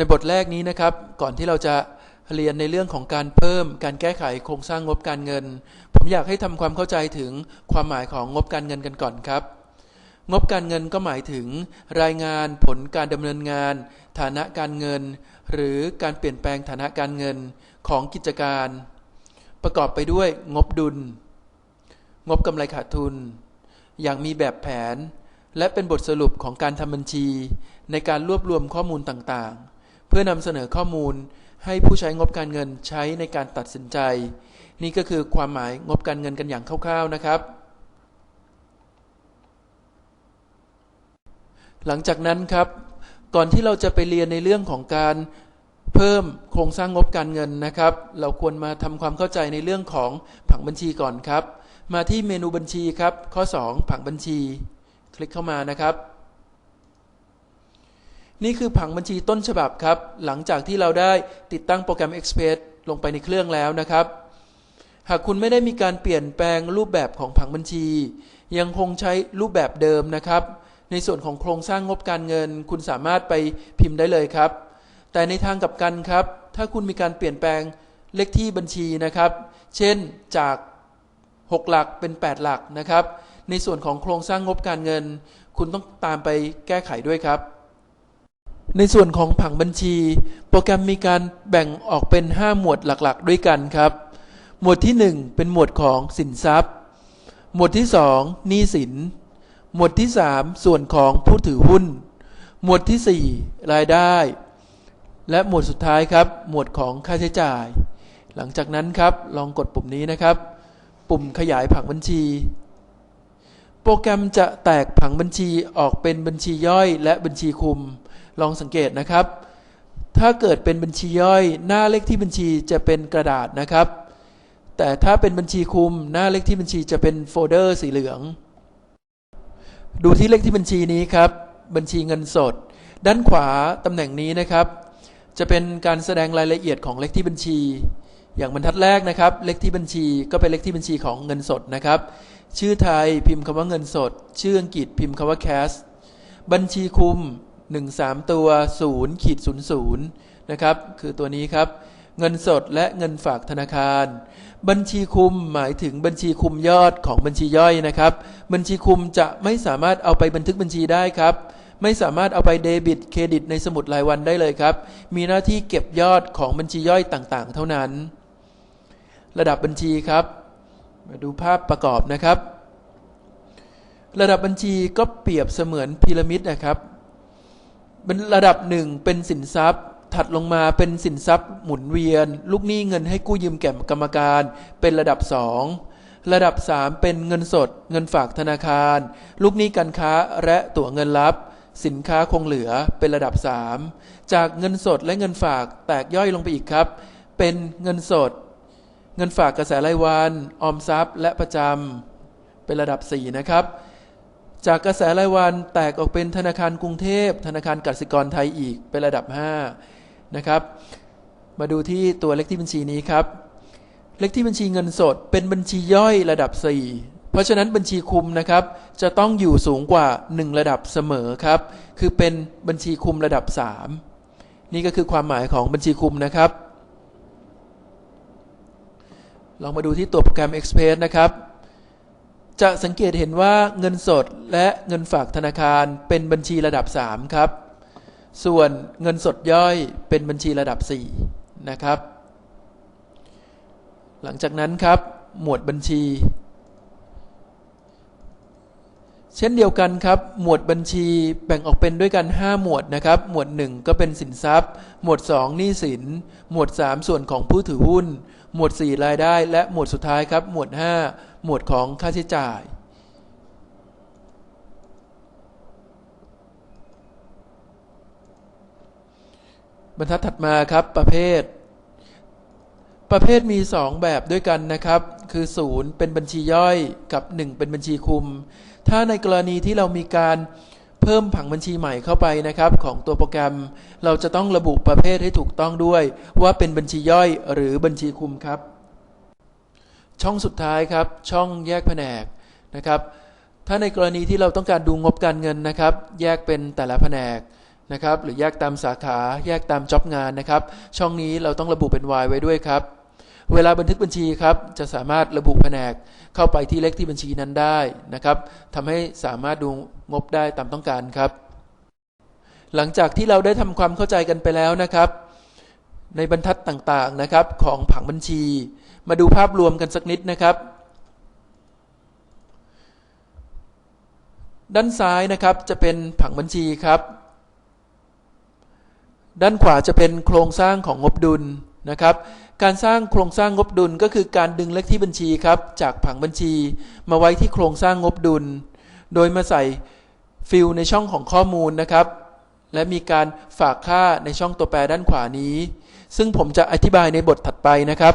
ในบทแรกนี้นะครับ ก่อนที่เราจะเรียนในเรื่องของการเพิ่มการแก้ไขโครงสร้างงบการเงิน ผมอยากให้ทำความเข้าใจถึงความหมายของงบการเงินกันก่อนครับ งบการเงินก็หมายถึง รายงานผลการดำเนินงาน ฐานะการเงิน หรือการเปลี่ยนแปลงฐานะการเงินของกิจการ ประกอบไปด้วยงบดุล งบกำไรขาดทุน อย่างมีแบบแผน และเป็นบทสรุปของการทำบัญชี ในการรวบรวมข้อมูลต่างๆ เพื่อนำเสนอข้อมูลให้ผู้ใช้งบการเงินใช้ในการตัดสินใจ นี่ก็คือความหมายงบการเงินกันอย่างคร่าวๆนะครับ หลังจากนั้นครับ ก่อนที่เราจะไปเรียนในเรื่องของการเพิ่มโครงสร้างงบการเงินนะครับ เราควรมาทำความเข้าใจในเรื่องของผังบัญชีก่อนครับ มาที่เมนูบัญชีครับ ข้อ 2 ผังบัญชี คลิกเข้ามานะครับ นี่คือผังบัญชีต้นฉบับครับ หลังจากที่เราได้ติดตั้งโปรแกรม Express ลงไปในเครื่องแล้วนะครับ หากคุณไม่ได้มีการเปลี่ยนแปลงรูปแบบของผังบัญชี ยังคงใช้รูปแบบเดิมนะครับ ในส่วนของโครงสร้างงบการเงิน คุณสามารถไปพิมพ์ได้เลยครับ แต่ในทางกลับกันครับ ถ้าคุณมีการเปลี่ยนแปลงเลขที่บัญชีนะครับ เช่นจาก 6 หลักเป็น 8 หลักนะครับ ในส่วนของโครงสร้างงบการเงิน คุณต้องตามไปแก้ไขด้วยครับ ในส่วนของผังบัญชี โปรแกรมมีการแบ่งออกเป็น 5 หมวดหลักๆ ด้วยกันครับ หมวดที่ 1 เป็นหมวดของสินทรัพย์ หมวดที่ 2 หนี้สิน หมวดที่ 3 ส่วนของผู้ถือหุ้น หมวดที่ 4 รายได้ และหมวดสุดท้ายครับ หมวดของค่าใช้จ่าย หลังจากนั้นครับลองกดปุ่มนี้นะครับ ปุ่มขยายผังบัญชี โปรแกรมจะแตกผังบัญชีออกเป็นบัญชีย่อยและบัญชีคุม ลองสังเกตนะครับ ถ้าเกิดเป็นบัญชีย่อย หน้าเลขที่บัญชีจะเป็นกระดาษนะครับ แต่ถ้าเป็นบัญชีคุม หน้าเลขที่บัญชีจะเป็นโฟลเดอร์สีเหลือง ดูที่เลขที่บัญชีนี้ครับ บัญชีเงินสด ด้านขวาตำแหน่งนี้นะครับ จะเป็นการแสดงรายละเอียดของเลขที่บัญชี อย่างบรรทัดแรกนะครับ เลขที่บัญชีก็เป็นเลขที่บัญชีของเงินสดนะครับ ชื่อไทยพิมพ์คำว่าเงินสด ชื่ออังกฤษพิมพ์คำว่า cash บัญชีคุม 1 3 ตัว0ขีด00นะครับ คือตัวนี้ครับ เงินสดและเงินฝากธนาคาร บัญชีคุมหมายถึงบัญชีคุมยอดของบัญชีย่อยนะครับ บัญชีคุมจะไม่สามารถเอาไปบันทึกบัญชีได้ครับ ไม่สามารถเอาไปเดบิตเครดิตในสมุดรายวันได้เลยครับ มีหน้าที่เก็บยอดของบัญชีย่อยต่างๆ เท่านั้น ระดับบัญชีครับ มาดูภาพประกอบนะครับ ระดับบัญชีก็เปรียบเสมือนพีระมิดนะครับระดับหนึ่งเป็นสินทรัพย์ ถัดลงมาเป็นสินทรัพย์หมุนเวียน ลูกหนี้เงินให้กู้ยืมแก่กรรมการ เป็นระดับสองระดับ 3 เป็นเงินสด เงินฝากธนาคาร ลูกหนี้การค้าและตั๋วเงินรับ สินค้าคงเหลือเป็นระดับ 3 จากเงินสดและเงินฝากแตกย่อยลงไปอีกครับ เป็นเงินสด เงินฝากกระแสรายวันออมทรัพย์ และประจำเป็นระดับ 4 นะครับ จากกระแสรายวันแตกออกเป็นธนาคารกรุงเทพ ธนาคารกสิกรไทยอีกเป็นระดับ 5 นะครับ มาดูที่ตัวเลขที่บัญชีนี้ครับ เลขที่บัญชีเงินสดเป็นบัญชีย่อยระดับ 4 เพราะฉะนั้นบัญชีคุมนะครับ จะต้องอยู่สูงกว่า 1 ระดับเสมอครับ คือเป็นบัญชีคุมระดับ 3 นี่ก็คือความหมายของบัญชีคุมนะครับ ลองมาดูที่ตัวโปรแกรม Express นะครับ จะสังเกตเห็นว่าเงินสดและเงินฝากธนาคารเป็นบัญชีระดับ 3 ครับ ส่วนเงินสดย่อยเป็นบัญชีระดับ 4 นะครับ หลังจากนั้นครับ หมวดบัญชี เช่นเดียวกันครับ หมวดบัญชีแบ่งออกเป็นด้วยกัน 5 หมวดนะครับ หมวด 1 ก็เป็นสินทรัพย์ หมวด 2 หนี้สิน หมวด 3 ส่วนของผู้ถือหุ้น หมวด 4 รายได้ และหมวดสุดท้ายครับ หมวด 5 หมวดของค่าใช้จ่าย บรรทัดถัดมาครับประเภท ประเภทมี 2 แบบด้วยกันนะครับ คือ 0 เป็นบัญชีย่อยกับ 1 เป็นบัญชีคุม ถ้าในกรณีที่เรามีการเพิ่มผังบัญชีใหม่เข้าไปนะครับ ของตัวโปรแกรม เราจะต้องระบุประเภทให้ถูกต้องด้วย ว่าเป็นบัญชีย่อยหรือบัญชีคุมครับ ช่องสุดท้ายครับ ช่องแยกแผนกนะครับ ถ้าในกรณีที่เราต้องการดูงบการเงินนะครับ แยกเป็นแต่ละแผนกนะครับ หรือแยกตามสาขา แยกตามจ็อบงานนะครับ ช่องนี้เราต้องระบุเป็น Y ไว้ด้วยครับ เวลาบันทึกบัญชีครับจะสามารถระบุแผนกเข้าไปที่เลขที่บัญชีนั้นได้นะครับทำให้สามารถดูงบได้ตามต้องการครับ หลังจากที่เราได้ทำความเข้าใจกันไปแล้วนะครับ ในบรรทัดต่างๆนะครับของผังบัญชี มาดูภาพรวมกันสักนิดนะครับ ด้านซ้ายนะครับจะเป็นผังบัญชีครับ ด้านขวาจะเป็นโครงสร้างของงบดุล นะครับ การสร้างโครงสร้างงบดุลก็คือการดึงเลขที่บัญชีครับจากผังบัญชีมาไว้ที่โครงสร้างงบดุล โดยมาใส่ฟิลในช่องของข้อมูลนะครับ และมีการฝากค่าในช่องตัวแปรด้านขวานี้ ซึ่งผมจะอธิบายในบทถัดไปนะครับ